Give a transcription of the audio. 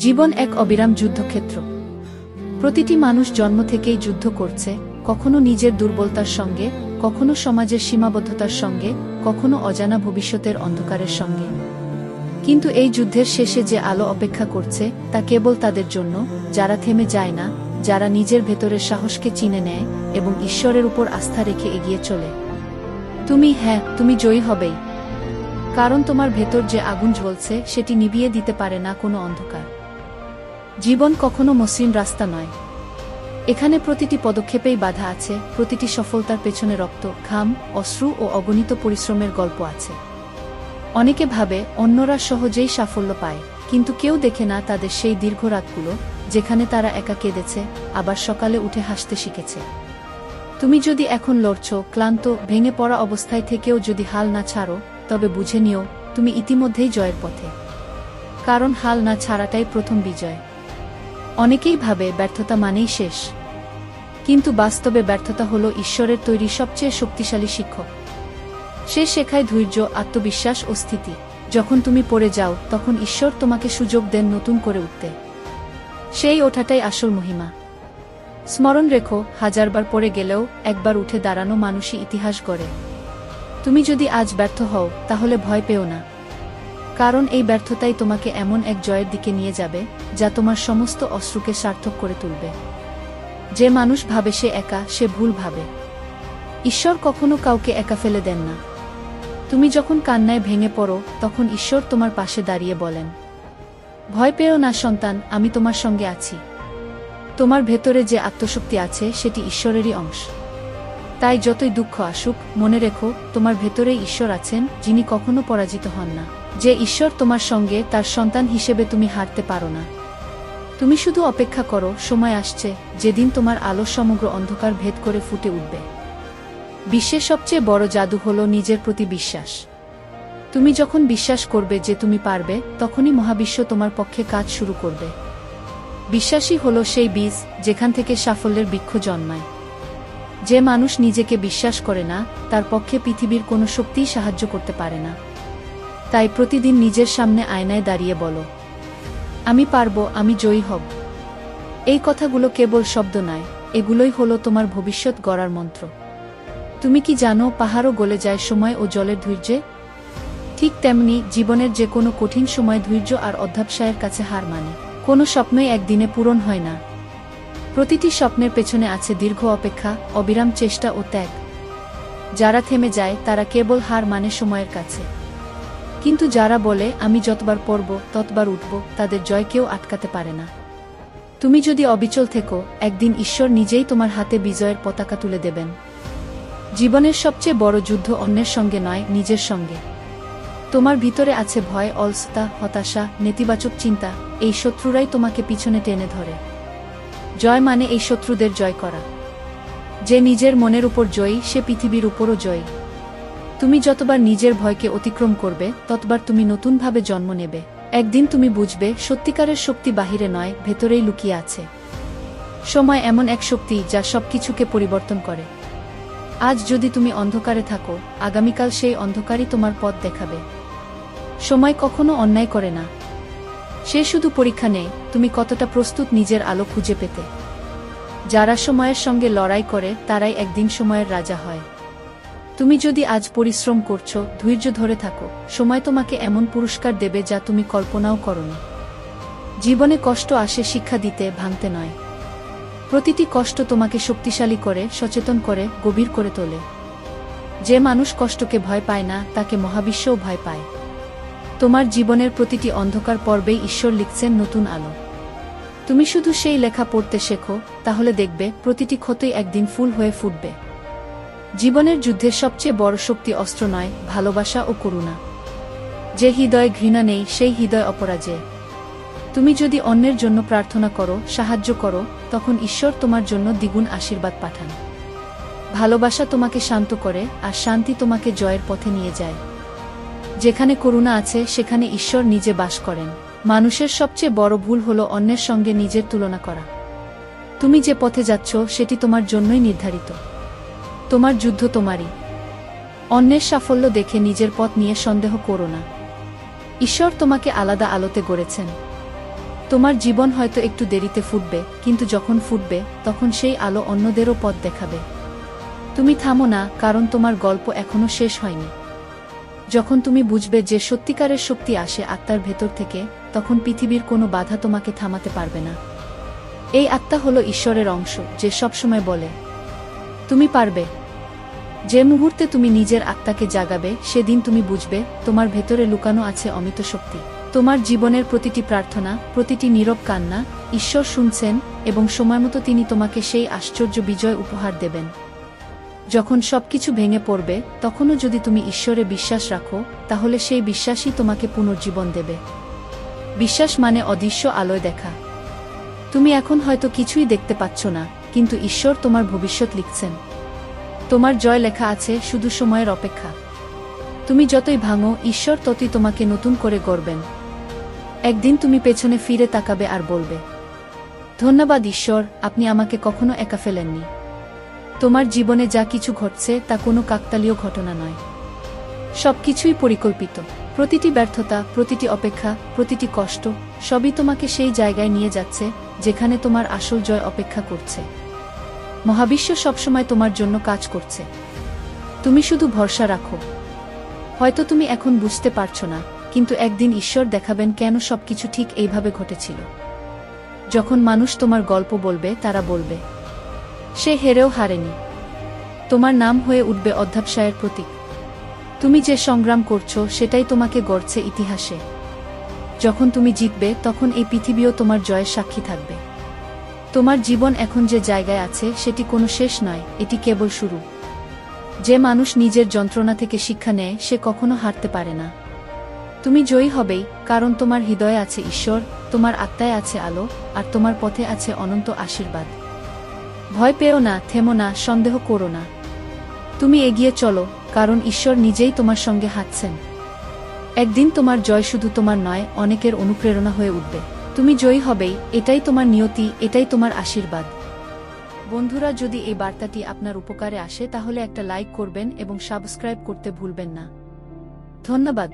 জীবন এক অবিরাম যুদ্ধক্ষেত্র। প্রতিটি মানুষ জন্ম থেকেই যুদ্ধ করছে, কখনো নিজের দুর্বলতার সঙ্গে, কখনো সমাজের সীমাবদ্ধতার সঙ্গে, কখনো অজানা ভবিষ্যতের অন্ধকারের সঙ্গে। কিন্তু এই যুদ্ধের শেষে যে আলো অপেক্ষা করছে, তা কেবল তাদের জন্য, যারা থেমে যায় না, যারা নিজের ভেতরের সাহসকে চিনে নেয় এবং ঈশ্বরের উপর আস্থা রেখে এগিয়ে চলে। তুমি হ্যাঁ তুমি জয়ী হবেই। কারণ তোমার ভেতর যে আগুন জ্বলছে, সেটি নিভিয়ে দিতে পারে না কোনো অন্ধকার। জীবন কখনো মসৃণ রাস্তা নয়। এখানে প্রতিটি পদক্ষেপেই বাধা আছে, প্রতিটি সফলতার পেছনে রক্ত, ঘাম, অশ্রু ও অগণিত পরিশ্রমের গল্প আছে। অনেকে ভাবে, অন্যরা সহজেই সাফল্য পায়, কিন্তু কেউ দেখে না তাদের সেই দীর্ঘ রাতগুলো, যেখানে তারা একা কেঁদেছে, আবার সকালে উঠে হাসতে শিখেছে। তুমি যদি এখন লড়ছ, ক্লান্ত, ভেঙে পড়া অবস্থায় থেকেও যদি হাল না ছাড়ো, তবে বুঝে নিও, তুমি ইতিমধ্যেই জয়ের পথে। কারণ হাল না ছাড়াটাই প্রথম বিজয়। অনেকেই ভাবে ব্যর্থতা মানেই শেষ। কিন্তু বাস্তবে ব্যর্থতা হল ঈশ্বরের তৈরি সবচেয়ে শক্তিশালী শিক্ষক। সে শেখায় ধৈর্য, আত্মবিশ্বাস ও স্থিতি। যখন তুমি পড়ে যাও, তখন ঈশ্বর তোমাকে সুযোগ দেন নতুন করে উঠতে। সেই ওঠাটাই আসল মহিমা। স্মরণ রেখো, হাজারবার পড়ে গেলেও একবার উঠে দাঁড়ানো মানুষই ইতিহাস গড়ে। তুমি যদি আজ ব্যর্থ হও, তাহলে ভয় পেও না। কারণ এই ব্যর্থতাই তোমাকে এমন এক জয়ের দিকে নিয়ে যাবে, যা তোমার সমস্ত অশ্রুকে সার্থক করে তুলবে। যে মানুষ ভাবে সে একা, সে ভুল ভাবে। ঈশ্বর কখনো কাউকে একা ফেলে দেন না। তুমি যখন কান্নায় ভেঙে পড়ো, তখন ঈশ্বর তোমার পাশে দাঁড়িয়ে বলেন, ভয় পেও না সন্তান, আমি তোমার সঙ্গে আছি। তোমার ভেতরে যে আত্মশক্তি আছে, সেটি ঈশ্বরেরই অংশ। তাই যতই দুঃখ আসুক, মনে রেখো, তোমার ভেতরেই ঈশ্বর আছেন, যিনি কখনো পরাজিত হন না। যে ঈশ্বর তোমার সঙ্গে তার সন্তান হিসেবে তুমি হারতে পারো না। তুমি শুধু অপেক্ষা করো, সময় আসছে, যেদিন তোমার আলো সমগ্র অন্ধকার ভেদ করে ফুটে উঠবে। বিশ্বের সবচেয়ে বড় জাদু হল নিজের প্রতি বিশ্বাস। তুমি যখন বিশ্বাস করবে যে তুমি পারবে, তখনই মহাবিশ্ব তোমার পক্ষে কাজ শুরু করবে। বিশ্বাসই হল সেই বীজ যেখান থেকে সাফল্যের বৃক্ষ জন্মায়। যে মানুষ নিজেকে বিশ্বাস করে না, তার পক্ষে পৃথিবীর কোনো শক্তিই সাহায্য করতে পারে না। তাই প্রতিদিন নিজের সামনে আয়নায় দাঁড়িয়ে বলো, আমি পারব, আমি জয়ী হব। এই কথাগুলো কেবল শব্দ নয়, এগুলোই হলো তোমার ভবিষ্যৎ গড়ার মন্ত্র। তুমি কি জানো, পাহাড়ও গলে যায় সময় ও জলের ধৈর্যে? ঠিক তেমনি জীবনের যে কোনো কঠিন সময় ধৈর্য আর অধ্যাবসায়ের কাছে হার মানে। কোনো স্বপ্নই একদিনে পূরণ হয় না। প্রতিটি স্বপ্নের পেছনে আছে দীর্ঘ অপেক্ষা, অবিরাম চেষ্টা ও ত্যাগ। যারা থেমে যায়, তারা কেবল হার মানে সময়ের কাছে। কিন্তু যারা বলে, আমি যতবার পড়ব, ততবার উঠব, তাদের জয় কেউ আটকাতে পারে না। তুমি যদি অবিচল থেকো, একদিন ঈশ্বর নিজেই তোমার হাতে বিজয়ের পতাকা তুলে দেবেন। জীবনের সবচেয়ে বড় যুদ্ধ অন্যের সঙ্গে নয়, নিজের সঙ্গে। তোমার ভিতরে আছে ভয়, অলসতা, হতাশা, নেতিবাচক চিন্তা, এই শত্রুরাই তোমাকে পিছনে টেনে ধরে। জয় মানে এই শত্রুদের জয় করা। যে নিজের মনের উপর জয়ী, সে পৃথিবীর উপরও জয়ী। তুমি যতবার নিজের ভয়কে অতিক্রম করবে, ততবার তুমি নতুনভাবে জন্ম নেবে। একদিন তুমি বুঝবে, সত্যিকারের শক্তি বাহিরে নয়, ভেতরেই লুকিয়ে আছে। সময় এমন এক শক্তি যা সবকিছুকে পরিবর্তন করে। আজ যদি তুমি অন্ধকারে থাকো, আগামীকাল সেই অন্ধকারই তোমার পথ দেখাবে। সময় কখনো অন্যায় করে না। সে শুধু পরীক্ষা নেই, তুমি কতটা প্রস্তুত নিজের আলো খুঁজে পেতে। যারা সময়ের সঙ্গে লড়াই করে, তারাই একদিন সময়ের রাজা হয়। তুমি যদি আজ পরিশ্রম করছ, ধৈর্য ধরে থাকো। সময় তোমাকে এমন পুরস্কার দেবে যা তুমি কল্পনাও করনি। জীবনে কষ্ট আসে শিক্ষা দিতে, ভাঙতে নয়। প্রতিটি কষ্ট তোমাকে শক্তিশালী করে, সচেতন করে, গভীর করে তোলে। যে মানুষ কষ্টকে ভয় পায় না, তাকে মহাবিশ্বও ভয় পায়। তোমার জীবনের প্রতিটি অন্ধকার পর্বেই ঈশ্বর লিখছেন নতুন আলো। তুমি শুধু সেই লেখা পড়তে শেখো, তাহলে দেখবে, প্রতিটি ক্ষতই একদিন ফুল হয়ে ফুটবে। জীবনের যুদ্ধের সবচেয়ে বড় শক্তি অস্ত্র নয়, ভালোবাসা ও করুণা। যে হৃদয় ঘৃণা নেই, সেই হৃদয় অপরাজে তুমি যদি অন্যের জন্য প্রার্থনা করো, সাহায্য করো, তখন ঈশ্বর তোমার জন্য দ্বিগুণ আশীর্বাদ পাঠান। ভালোবাসা তোমাকে শান্ত করে, আর শান্তি তোমাকে জয়ের পথে নিয়ে যায়। যেখানে করুণা আছে, সেখানে ঈশ্বর নিজে বাস করেন। মানুষের সবচেয়ে বড় ভুল হলো অন্যের সঙ্গে নিজের তুলনা করা। তুমি যে পথে যাচ্ছ, সেটি তোমার জন্যই নির্ধারিত। তোমার যুদ্ধ তোমারই। অন্যের সাফল্য দেখে নিজের পথ নিয়ে সন্দেহ করো না। ঈশ্বর তোমাকে আলাদা আলোতে গড়েছেন। তোমার জীবন হয়তো একটু দেরিতে ফুটবে, কিন্তু যখন ফুটবে, তখন সেই আলো অন্যদেরও পথ দেখাবে। তুমি থামো না, কারণ তোমার গল্প এখনও শেষ হয়নি। যখন তুমি বুঝবে যে সত্যিকারের শক্তি আসে আত্মার ভেতর থেকে, তখন পৃথিবীর কোনো বাধা তোমাকে থামাতে পারবে না। এই আত্মা হলো ঈশ্বরের অংশ, যে সবসময় বলে, তুমি পারবে। যে মুহূর্তে তুমি নিজের আত্মাকে জাগাবে, সেদিন তুমি বুঝবে, তোমার ভেতরে লুকানো আছে অমিত শক্তি। তোমার জীবনের প্রতিটি প্রার্থনা, প্রতিটি নীরব কান্না, ঈশ্বর শুনছেন এবং সময়মতো তিনি তোমাকে সেই আশ্চর্য বিজয় উপহার দেবেন। যখন সবকিছু ভেঙে পড়বে, তখনও যদি তুমি ঈশ্বরে বিশ্বাস রাখো, তাহলে সেই বিশ্বাসই তোমাকে পুনর্জীবন দেবে। বিশ্বাস মানে অদৃশ্য আলোয় দেখা। তুমি এখন হয়তো কিছুই দেখতে পাচ্ছ না, কিন্তু ঈশ্বর তোমার ভবিষ্যৎ লিখছেন। তোমার জয় লেখা আছে শুধু সময়ের অপেক্ষা। তুমি যতই ভাঙো, ঈশ্বর ততই তোমাকে নতুন করে গড়বেন। একদিন তুমি পেছনে ফিরে তাকাবে আর বলবে, ধন্যবাদ ঈশ্বর, আপনি আমাকে কখনো একা ফেলেননি। তোমার জীবনে যা কিছু ঘটছে, তা কোনো কাকতালীয় ঘটনা নয়। সবকিছুই পরিকল্পিত। প্রতিটি ব্যর্থতা, প্রতিটি অপেক্ষা, প্রতিটি কষ্ট, সবই তোমাকে সেই জায়গায় নিয়ে যাচ্ছে, যেখানে তোমার আসল জয় অপেক্ষা করছে। মহাবিশ্ব সবসময় তোমার জন্য কাজ করছে। তুমি শুধু ভরসা রাখো। হয়তো তুমি এখন বুঝতে পারছ না, কিন্তু একদিন ঈশ্বর দেখাবেন কেন সবকিছু ঠিক এইভাবে ঘটেছিল। যখন মানুষ তোমার গল্প বলবে, তারা বলবে, সে হেরেও হারেনি। তোমার নাম হয়ে উঠবে অধ্যাবসায়ের প্রতীক। তুমি যে সংগ্রাম করছ, সেটাই তোমাকে গড়ছে ইতিহাসে। যখন তুমি জিতবে, তখন এই পৃথিবীও তোমার জয়ের সাক্ষী থাকবে। তোমার জীবন এখন যে জায়গায় আছে, সেটি কোনো শেষ নয়, এটি কেবল শুরু। যে মানুষ নিজের যন্ত্রণা থেকে শিক্ষা নেয়, সে কখনো হারতে পারে না। তুমি জয়ী হবেই, কারণ তোমার হৃদয়ে আছে ঈশ্বর, তোমার আত্মায় আছে আলো, আর তোমার পথে আছে অনন্ত আশীর্বাদ। ভয় পেও না, থেমো না, সন্দেহ করো না। তুমি এগিয়ে চলো, কারণ ঈশ্বর নিজেই তোমার সঙ্গে হাঁটছেন। একদিন তোমার জয় শুধু তোমার নয়, অনেকের অনুপ্রেরণা হয়ে উঠবে। তুমি জয়ী হবেই এটাই তোমার নিয়তি, এটাই তোমার আশীর্বাদ। বন্ধুরা, যদি এই বার্তাটি আপনার উপকারে আসে, তাহলে একটা লাইক করবেন এবং সাবস্ক্রাইব করতে ভুলবেন না। ধন্যবাদ।